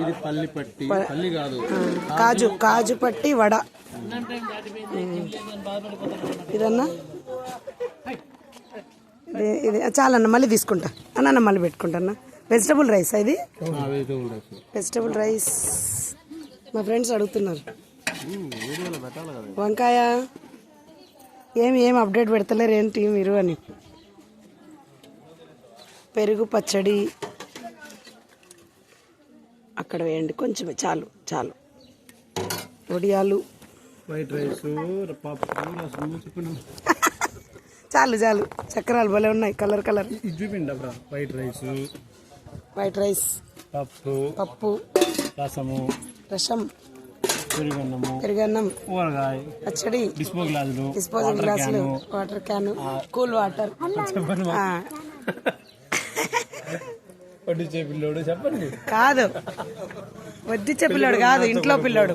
ఇది పల్లి పట్టి. పల్లి కాదు. కాజు కాజు పట్టి వడ. ఇదన్నా? ఇది ఇది చాలన్న మళ్ళీ తీసుకుంటా. అన్న అన్న మళ్ళీ పెట్టుకుంటా అన్న వెజిటబుల్ రైస్ ఇది? వెజిటబుల్ రైస్ మా ఫ్రెండ్స్ అడుగుతున్నారు. వంకాయ? ఏమి ఏం అప్డేట్ పెడతలేరు ఏంటి మీరు అని. పెరుగు పచ్చడి. అక్కడ వేయండి. కొంచెమే చాలు చాలు. వడియాలు. వైట్ రైస్ చాలు చాలు. చక్రాలు భలే ఉన్నాయి. కలర్ కలర్ చూపిండి వైట్ రైస్ వైట్ రైస్ పప్పు పప్పు. రసము రసం. పెరుగన్నము పెరుగన్నం. ఊరగాయ పచ్చడి. డిస్పో గ్లాసులు డిస్పోజల్ గ్లాసులు వాటర్ క్యాన్. Cool water. పిల్లోడు చెప్పండి. కాదు. వడ్డిచ్చే పిల్లోడు కాదు ఇంట్లో పిల్లోడు.